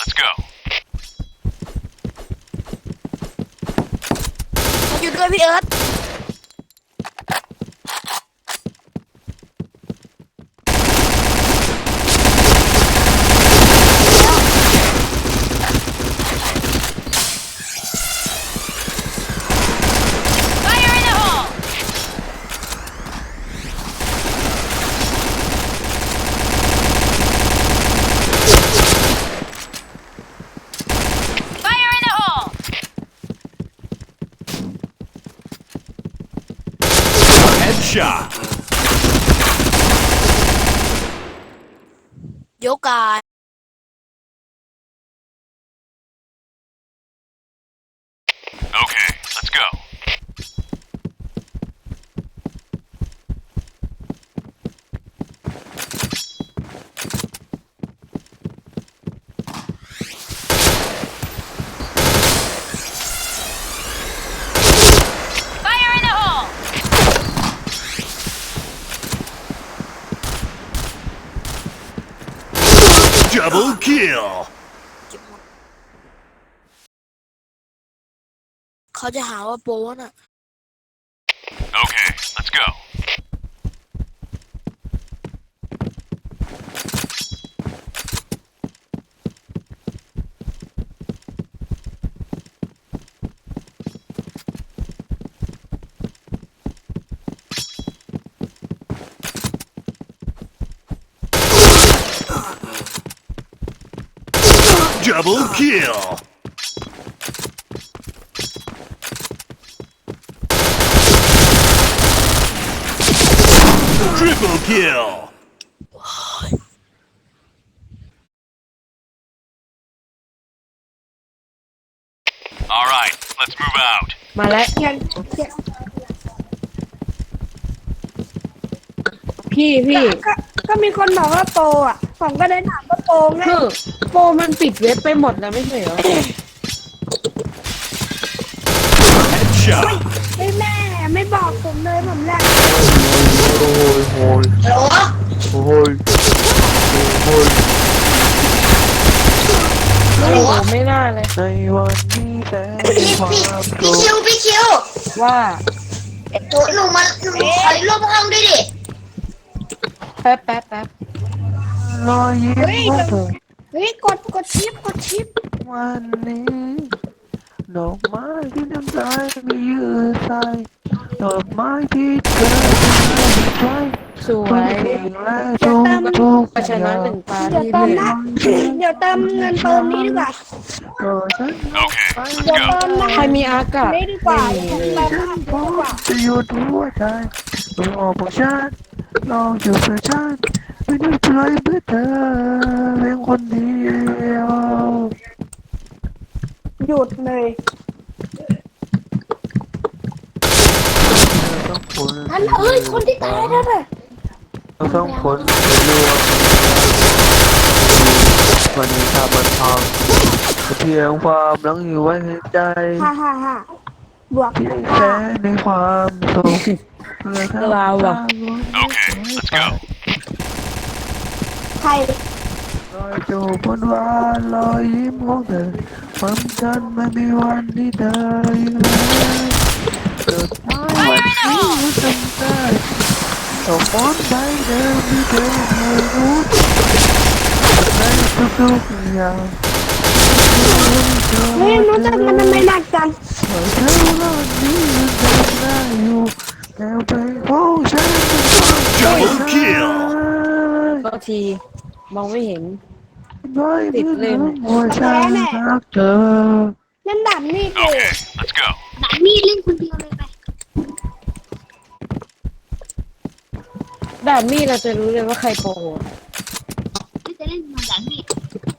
let's go. มาอยู่ ด้วย Double kill. เก็บหมดเขาจะหาว่าโป้น่ะ Okay, let's go. Double kill. Triple kill. 'All right, let's move out. มาแล้วยังพี่พี่ ก็ก็มีคนบอกว่าโปรอะ ผมก็เลยถามว่า โปรไงคือโปรมันปิดเว็บไปหมดแล้วไม่ใช่เหรอ Headshot. ไม่แม่ไม่บอกผมเลยผมแหละโอ้โหไม่น่าเลยในวันนี้แต่ความพี่โกรพี่คิธวพี่คิวว่าหนูหนูมาหนูขอร่วมห้องด้วยดิ แป๊บแป๊บแป๊บ รอยยิ้มของเธอเฮ้ยกดกดชิปกดชิปวันนี้ดอกไม้ที่น้ำลายไม่ยืดใส่ดอกไม้ที่เกิดขึ้นใช่สวทุกยสิ่งและทุกทุกก็ชอนะย่างหนึ่งตาเดี๋ยวที่เติมเหลือนะเดี๋ยวเติมเงินเติมนี้ดีกว่าโปรดฉัน Okay, let's เดี๋ยว go. เติมนะใครมีอากาศไม่ดีกว่าไม่มีเลยเติมนะดีกว่าจะหยุดหัวใจรอของฉันลองอยู่เพื่อฉัน ไม่ได้ปล่อยเพื่อเธอเพียงคนเดียวหยุดเลยต้องผลอันเอ้ยคนที่ตายนั่นน่ะต้องผลรวมวันนี้ถ้ามันพังเพียงความหลังอยู่ไว้ในใจฮ่าฮ่าฮ่าบวกเพียงแค่ในความสุขเพื่อทำลาวอะ Okay, let's go. ใครรอยจูบบนหวานรอยยิ้มของเธอความฉันไม่มีวันที่เธออยู่แล้วจดหมายวันนี้จำได้ดอกมอนใบเดิมที่เธอเคยรู้ในทุกๆอย่างเฮ้ยรู้จักมันทำไมหนักจังเธอเท่านั้นนี้ยังจำได้อยู่แต่ไปพบฉัน Double kill. ก็ที มองไม่เห็นไม่มีเรื่องหัวใจรักเธอเล่นดับนี่กู Okay, let's go. ด่านมีดเล่นคนเดียวเลยไปด่านมีดเราจะรู้เลยว่าใครโปรที่จะเล่นด่านมีด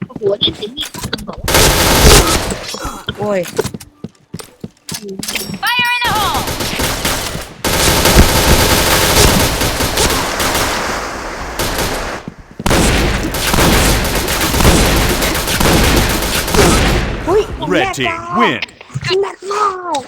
โอ้โหเล่นเสียงมีดคนบอกว่าโอ้ยอุ้ย Red team win. หนักมาก